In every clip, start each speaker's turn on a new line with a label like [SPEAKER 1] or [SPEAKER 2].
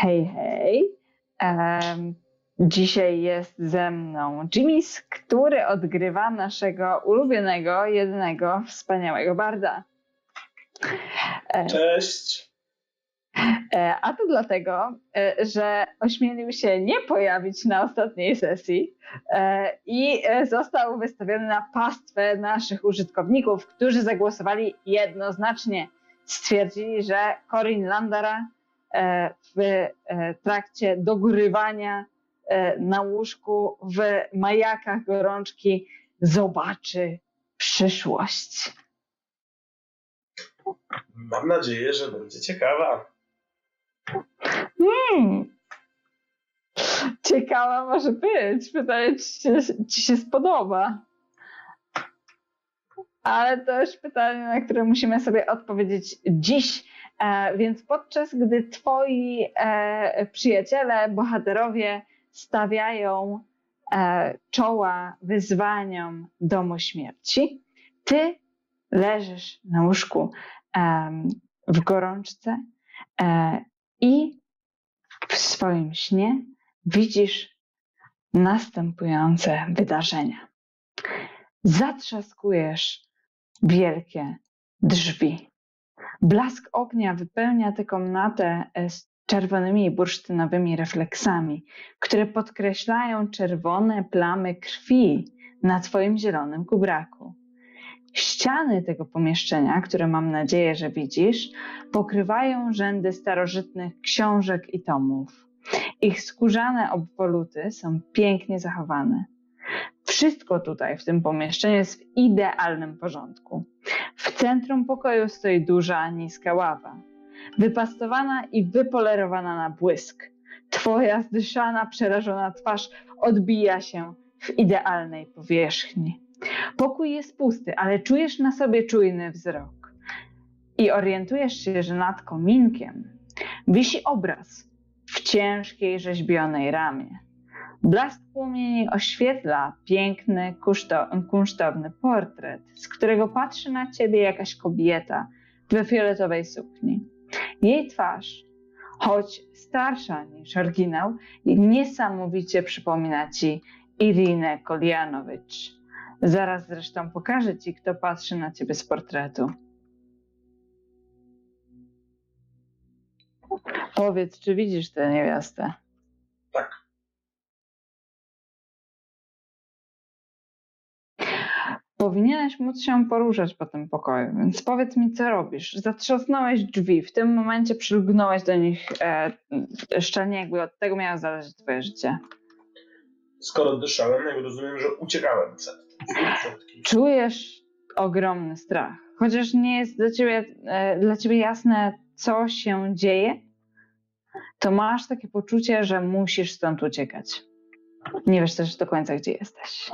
[SPEAKER 1] Hej, hej. Em, dzisiaj jest ze mną Jimmy's, który odgrywa naszego ulubionego, jedynego, wspaniałego barda. E,
[SPEAKER 2] Cześć.
[SPEAKER 1] E, A to dlatego, e, że ośmielił się nie pojawić na ostatniej sesji i został wystawiony na pastwę naszych użytkowników, którzy zagłosowali jednoznacznie. Stwierdzili, że Corin Landara w e, trakcie dogrywania e, na łóżku w majakach gorączki zobaczy przyszłość.
[SPEAKER 2] Mam nadzieję, że będzie ciekawa.
[SPEAKER 1] Hmm. Ciekawa może być. Pytanie, czy ci się spodoba. Ale to już pytanie, na które musimy sobie odpowiedzieć dziś. E, więc podczas gdy twoi e, przyjaciele, bohaterowie stawiają e, czoła wyzwaniom domu śmierci, ty leżysz na łóżku w gorączce i w swoim śnie widzisz następujące wydarzenia. Zatrzaskujesz wielkie drzwi. Blask ognia wypełnia tę komnatę e, z czerwonymi bursztynowymi refleksami, które podkreślają czerwone plamy krwi na twoim zielonym kubraku. Ściany tego pomieszczenia, które mam nadzieję, że widzisz, pokrywają rzędy starożytnych książek i tomów. Ich skórzane obwoluty są pięknie zachowane. Wszystko tutaj w tym pomieszczeniu jest w idealnym porządku. W centrum pokoju stoi duża, niska ława, wypastowana i wypolerowana na błysk. Twoja zdyszana, przerażona twarz odbija się w idealnej powierzchni. Pokój jest pusty, ale czujesz na sobie czujny wzrok. I orientujesz się, że nad kominkiem wisi obraz w ciężkiej rzeźbionej ramie. Blask płomieni oświetla piękny, kunsztowny portret, z którego patrzy na ciebie jakaś kobieta we fioletowej sukni. Jej twarz, choć starsza niż oryginał, niesamowicie przypomina ci Irinę Kolianowicz. Zaraz zresztą pokażę ci, kto patrzy na ciebie z portretu. Powiedz, czy widzisz tę niewiastę?
[SPEAKER 2] Tak.
[SPEAKER 1] Powinieneś móc się poruszać po tym pokoju, więc powiedz mi, co robisz. Zatrzasnąłeś drzwi, w tym momencie przylgnąłeś do nich e, szczelnie, jakby od tego miało zależeć twoje życie.
[SPEAKER 2] Skoro dyszałem, jak rozumiem, że uciekałem przed tym.
[SPEAKER 1] Czujesz ogromny strach, chociaż nie jest dla ciebie, e, dla ciebie jasne, co się dzieje, to masz takie poczucie, że musisz stąd uciekać. Nie wiesz też do końca, gdzie jesteś.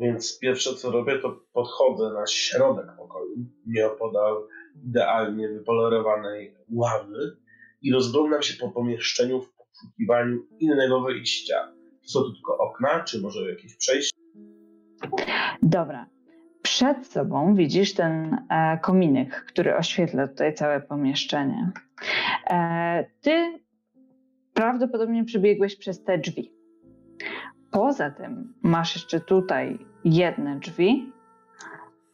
[SPEAKER 2] Więc pierwsze co robię, to podchodzę na środek pokoju, nieopodal idealnie wypolerowanej ławy i rozglądam się po pomieszczeniu w poszukiwaniu innego wyjścia. Czy są tu tylko okna, czy może jakieś przejście?
[SPEAKER 1] Dobra. Przed sobą widzisz ten e, kominek, który oświetla tutaj całe pomieszczenie. E, ty prawdopodobnie przebiegłeś przez te drzwi. Poza tym masz jeszcze tutaj jedne drzwi,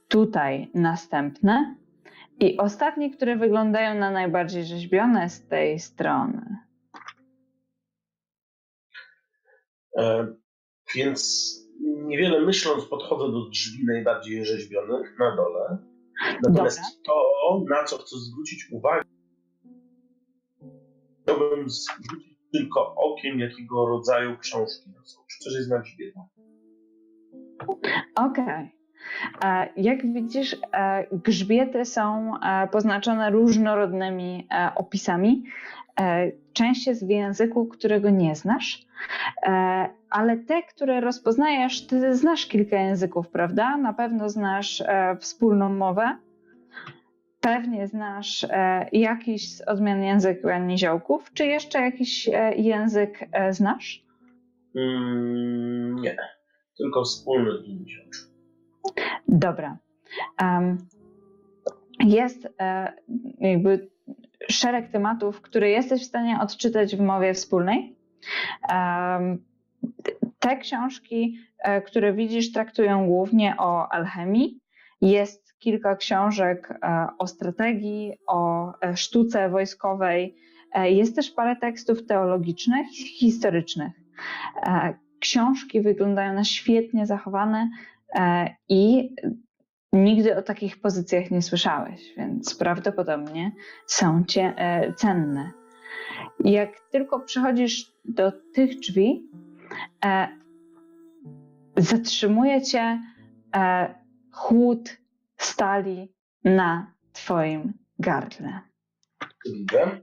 [SPEAKER 1] tutaj następne i ostatnie, które wyglądają na najbardziej rzeźbione z tej strony.
[SPEAKER 2] E, więc niewiele myśląc podchodzę do drzwi najbardziej rzeźbionych na dole. Natomiast to, na co chcę zwrócić uwagę, chciałbym zwrócić tylko okiem, jakiego rodzaju książki to są. Czy coś jest na?
[SPEAKER 1] Okej. E, Jak widzisz, e, grzbiety są e, poznaczone różnorodnymi e, opisami. Część jest w języku, którego nie znasz, ale te, które rozpoznajesz, ty znasz kilka języków, prawda? Na pewno znasz wspólną mowę. Pewnie znasz e, jakiś z odmian języka niziołków, czy jeszcze jakiś e, język e, znasz?
[SPEAKER 2] Mm, nie. Tylko wspólny imię.
[SPEAKER 1] Dobra. Jest jakby szereg tematów, które jesteś w stanie odczytać w mowie wspólnej. Te książki, które widzisz, traktują głównie o alchemii. Jest kilka książek e, o strategii, o e, sztuce wojskowej. E, Jest też parę tekstów teologicznych, historycznych. E, Książki wyglądają na świetnie zachowane i nigdy o takich pozycjach nie słyszałeś, więc prawdopodobnie są cie, e, cenne. Jak tylko przychodzisz do tych drzwi, zatrzymuje cię chłód stali na twoim gardle.
[SPEAKER 2] Widzę?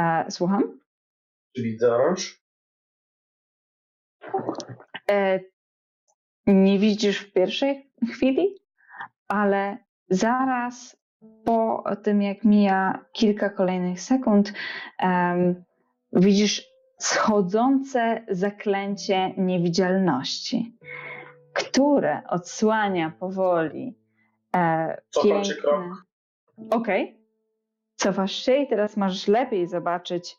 [SPEAKER 1] E, słucham?
[SPEAKER 2] Czy widzę oręż?
[SPEAKER 1] E, nie widzisz w pierwszej chwili, ale zaraz po tym, jak mija kilka kolejnych sekund, em, widzisz schodzące zaklęcie niewidzialności, które odsłania powoli e,
[SPEAKER 2] Cofam
[SPEAKER 1] piękne-
[SPEAKER 2] krok.
[SPEAKER 1] Okej. Cofasz się i teraz możesz lepiej zobaczyć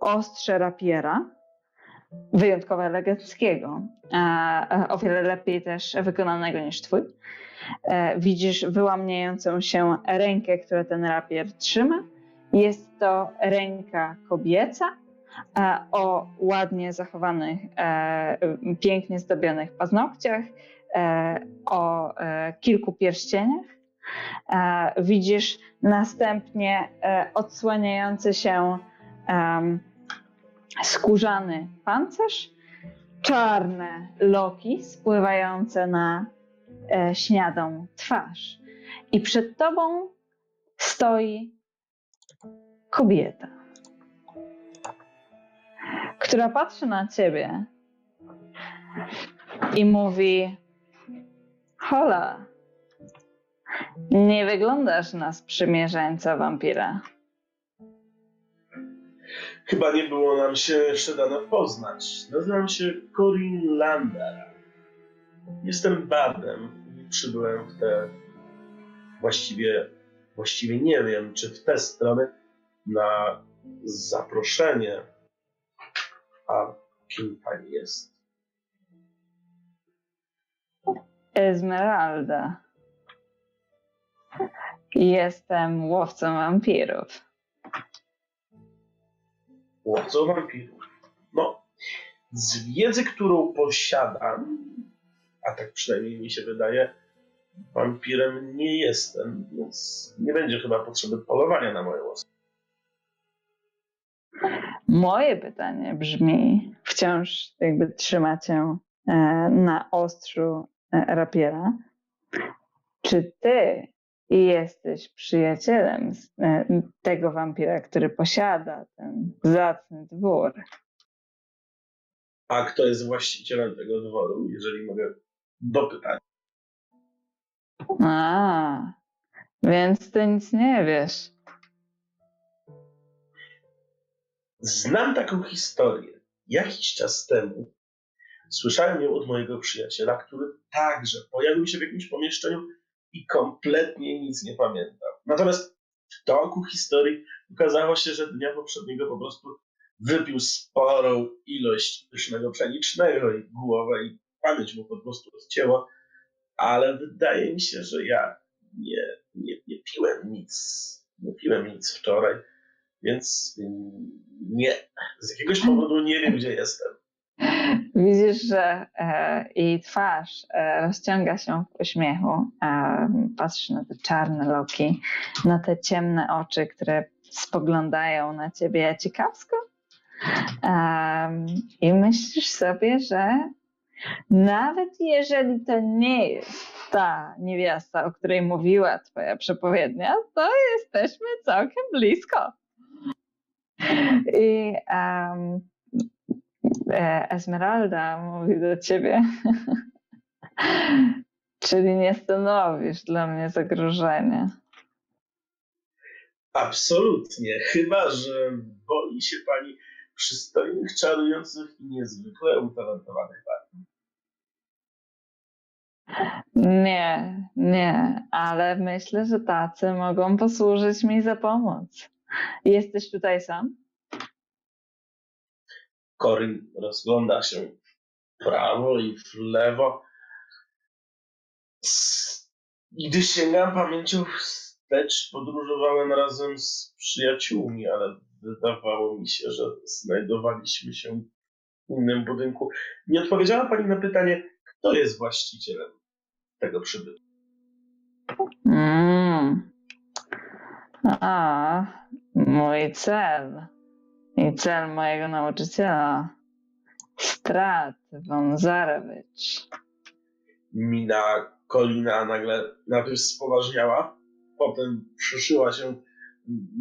[SPEAKER 1] ostrze rapiera, wyjątkowo eleganckiego, o wiele lepiej też wykonanego niż twój. E, widzisz wyłamniającą się rękę, która ten rapier trzyma. Jest to ręka kobieca o ładnie zachowanych, e, pięknie zdobionych paznokciach, e, o e, kilku pierścieniach. E, widzisz następnie e, odsłaniający się skórzany pancerz, czarne loki spływające na e, śniadą twarz. I przed tobą stoi kobieta, która patrzy na ciebie i mówi: Hola, nie wyglądasz na sprzymierzeńca wampira.
[SPEAKER 2] Chyba nie było nam się jeszcze dano poznać. Nazywam się Corin Lander. Jestem bardem i przybyłem w te właściwie, właściwie nie wiem, czy w te strony na zaproszenie. A kim pani jest?
[SPEAKER 1] Esmeralda. Jestem łowcą wampirów.
[SPEAKER 2] Łowcą wampirów. No, z wiedzy, którą posiadam, a tak przynajmniej mi się wydaje, wampirem nie jestem, więc nie będzie chyba potrzeby polowania na moje łosy.
[SPEAKER 1] Moje pytanie brzmi, wciąż jakby trzyma cię e, na ostrzu e, rapiera. Czy ty jesteś przyjacielem e, tego wampira, który posiada ten zacny dwór?
[SPEAKER 2] A kto jest właścicielem tego dworu, jeżeli mogę dopytać?
[SPEAKER 1] A, więc ty nic nie wiesz.
[SPEAKER 2] Znam taką historię. Jakiś czas temu słyszałem ją od mojego przyjaciela, który także pojawił się w jakimś pomieszczeniu i kompletnie nic nie pamiętał. Natomiast w toku historii okazało się, że dnia poprzedniego po prostu wypił sporą ilość pysznego pszenicznego i głowę i pamięć mu po prostu odcięła, ale wydaje mi się, że ja nie, nie, nie piłem nic. Nie piłem nic wczoraj, więc mm, nie. Z jakiegoś powodu nie wiem, gdzie jestem.
[SPEAKER 1] Widzisz, że e, jej twarz e, rozciąga się w uśmiechu. E, patrzysz na te czarne loki, na te ciemne oczy, które spoglądają na ciebie ciekawsko. Em, I myślisz sobie, że nawet jeżeli to nie jest ta niewiasta, o której mówiła twoja przepowiednia, to jesteśmy całkiem blisko. I e, Esmeralda mówi do ciebie, czyli nie stanowisz dla mnie zagrożenia.
[SPEAKER 2] Absolutnie. Chyba, że boi się pani przystojnych, czarujących i niezwykle utalentowanych pani.
[SPEAKER 1] Nie, nie, ale myślę, że tacy mogą posłużyć mi za pomoc. Jesteś tutaj sam?
[SPEAKER 2] Corin rozgląda się w prawo i w lewo. Gdy sięgam pamięcią wstecz, podróżowałem razem z przyjaciółmi, ale wydawało mi się, że znajdowaliśmy się w innym budynku. Nie odpowiedziała pani na pytanie, kto jest właścicielem tego przybytku.
[SPEAKER 1] Mm. A, mój cel. I cel mojego nauczyciela. Strat von Zarewicz.
[SPEAKER 2] Mina Kolina nagle najpierw spoważniała, potem przyszyła się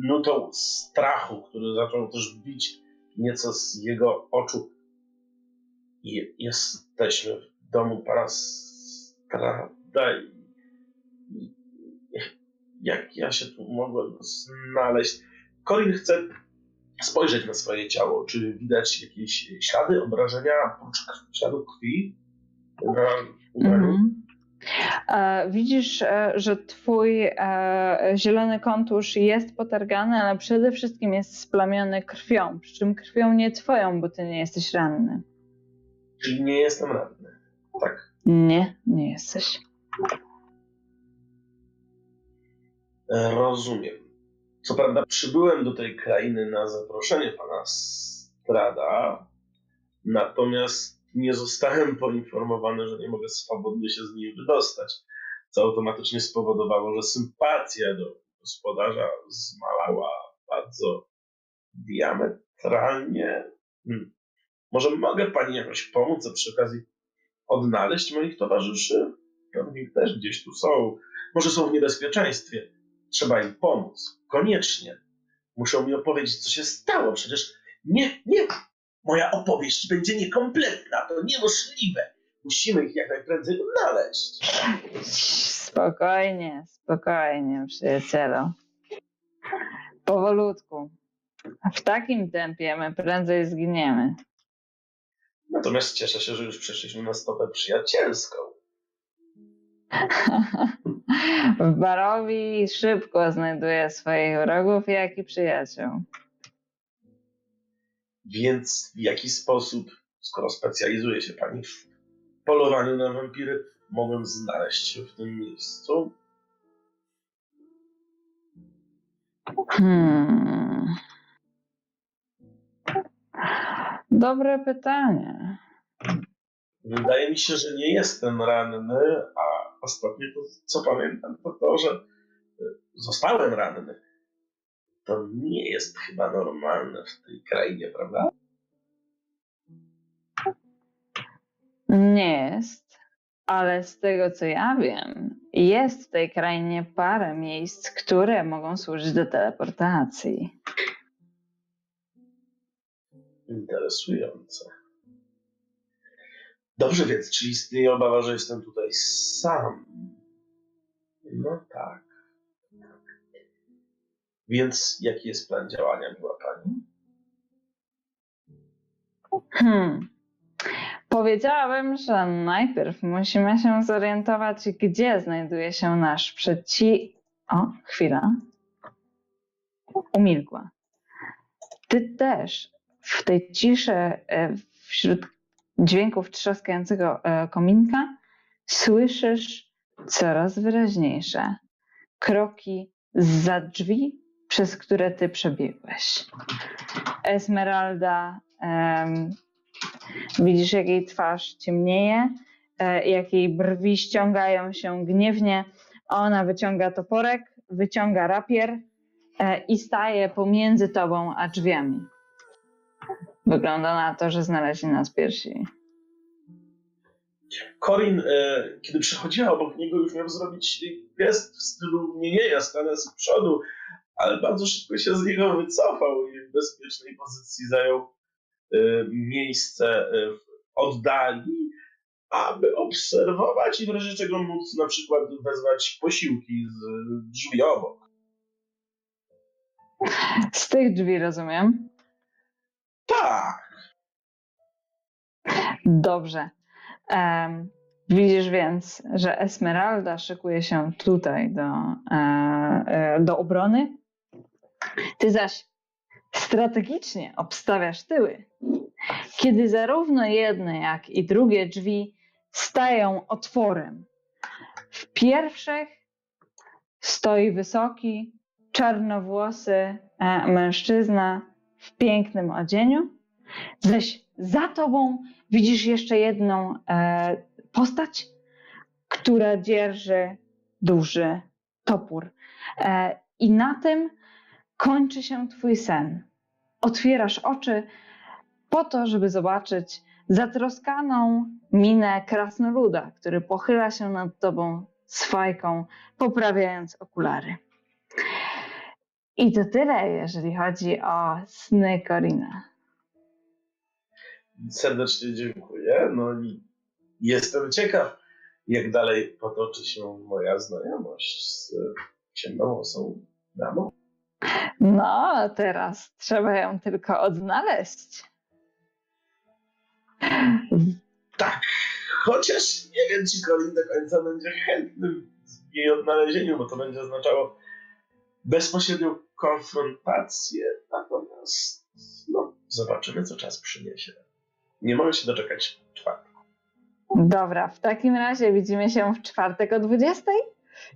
[SPEAKER 2] nutą strachu, który zaczął też bić nieco z jego oczu. I jesteśmy w domu pana Strada i i- jak ja się tu mogłem znaleźć? Colin chce spojrzeć na swoje ciało. Czy widać jakieś ślady, obrażenia, śladów krwi na ubraniu?
[SPEAKER 1] Mhm. E, Widzisz, e, że twój e, zielony kontusz jest potargany, ale przede wszystkim jest splamiony krwią. Przy czym krwią nie twoją, bo ty nie jesteś ranny.
[SPEAKER 2] Czyli nie jestem ranny. Tak.
[SPEAKER 1] Nie, nie jesteś.
[SPEAKER 2] Rozumiem. Co prawda przybyłem do tej krainy na zaproszenie pana Strada, natomiast nie zostałem poinformowany, że nie mogę swobodnie się z niej wydostać, co automatycznie spowodowało, że sympatia do gospodarza zmalała bardzo diametralnie. Hmm. Może mogę pani jakoś pomóc, a przy okazji odnaleźć moich towarzyszy? Pewnie też gdzieś tu są. Może są w niebezpieczeństwie. Trzeba im pomóc. Koniecznie. Muszą mi opowiedzieć, co się stało. Przecież nie, nie. Moja opowieść będzie niekompletna. To niemożliwe. Musimy ich jak najprędzej odnaleźć.
[SPEAKER 1] Spokojnie, spokojnie, przyjacielu. Powolutku. W takim tempie my prędzej zginiemy.
[SPEAKER 2] Natomiast cieszę się, że już przeszliśmy na stopę przyjacielską.
[SPEAKER 1] W Barowi szybko znajduje swoich wrogów, jak i przyjaciół.
[SPEAKER 2] Więc w jaki sposób, skoro specjalizuje się pani w polowaniu na wampiry, mogłem znaleźć się w tym miejscu?
[SPEAKER 1] Hmm. Dobre pytanie.
[SPEAKER 2] Wydaje mi się, że nie jestem ranny, a ostatnie to, co pamiętam, to to, że y, zostałem ranny. To nie jest chyba normalne w tej krainie, prawda?
[SPEAKER 1] Nie jest, ale z tego co ja wiem, jest w tej krainie parę miejsc, które mogą służyć do teleportacji.
[SPEAKER 2] Interesujące. Dobrze więc, czy istnieje obawa, że jestem tutaj sam? No tak. Więc jaki jest plan działania, miła pani?
[SPEAKER 1] Hmm. Powiedziałabym, że najpierw musimy się zorientować, gdzie znajduje się nasz przeci... O, chwila. Umilkła. Ty też w tej ciszy, e, wśród dźwięków trzaskającego e, kominka, słyszysz coraz wyraźniejsze kroki za drzwi, przez które ty przebiegłeś. Esmeralda em, Widzisz, jak jej twarz ciemnieje, e, jak jej brwi ściągają się gniewnie. Ona wyciąga toporek, wyciąga rapier e, i staje pomiędzy tobą a drzwiami. Wygląda na to, że znaleźli nas pierwsi.
[SPEAKER 2] Corin, e, kiedy przechodziła obok niego, już miał zrobić gest w stylu nie, nie, ja stanę z przodu, ale bardzo szybko się z niego wycofał i w bezpiecznej pozycji zajął e, miejsce e, w oddali, aby obserwować i w razie czego móc na przykład wezwać posiłki z drzwi obok.
[SPEAKER 1] Z tych drzwi rozumiem.
[SPEAKER 2] Tak,
[SPEAKER 1] Dobrze. Em, Widzisz więc, że Esmeralda szykuje się tutaj do, e, e, do obrony. Ty zaś strategicznie obstawiasz tyły. Kiedy zarówno jedne, jak i drugie drzwi stają otworem. W pierwszych stoi wysoki, czarnowłosy e, mężczyzna w pięknym odzieniu, zaś za tobą widzisz jeszcze jedną e, postać, która dzierży duży topór. E, I na tym kończy się Twój sen. Otwierasz oczy po to, żeby zobaczyć zatroskaną minę krasnoluda, który pochyla się nad Tobą z fajką, poprawiając okulary. I to tyle, jeżeli chodzi o sny Corina.
[SPEAKER 2] Serdecznie dziękuję. No i jestem ciekaw, jak dalej potoczy się moja znajomość z ciemnowłosą damą.
[SPEAKER 1] No, teraz trzeba ją tylko odnaleźć.
[SPEAKER 2] Tak, chociaż nie wiem, czy Colin do końca będzie chętny w jej odnalezieniu, bo to będzie oznaczało bezpośrednią konfrontację. Natomiast, no, zobaczymy, co czas przyniesie. Nie mogę się doczekać czwartku.
[SPEAKER 1] Dobra, w takim razie widzimy się w czwartek o 20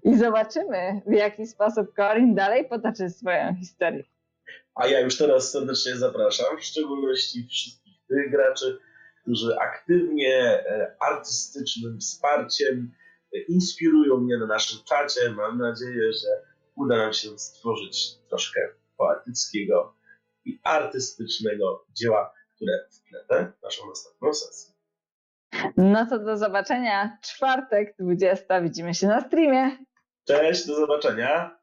[SPEAKER 1] i zobaczymy, w jaki sposób Corin dalej potoczy swoją historię.
[SPEAKER 2] A ja już teraz serdecznie zapraszam, w szczególności wszystkich tych graczy, którzy aktywnie, e, artystycznym wsparciem e, inspirują mnie na naszym czacie. Mam nadzieję, że uda nam się stworzyć troszkę poetyckiego i artystycznego dzieła, które wpletę w naszą następną sesję.
[SPEAKER 1] No to do zobaczenia. Czwartek, 20. Widzimy się na streamie.
[SPEAKER 2] Cześć, do zobaczenia.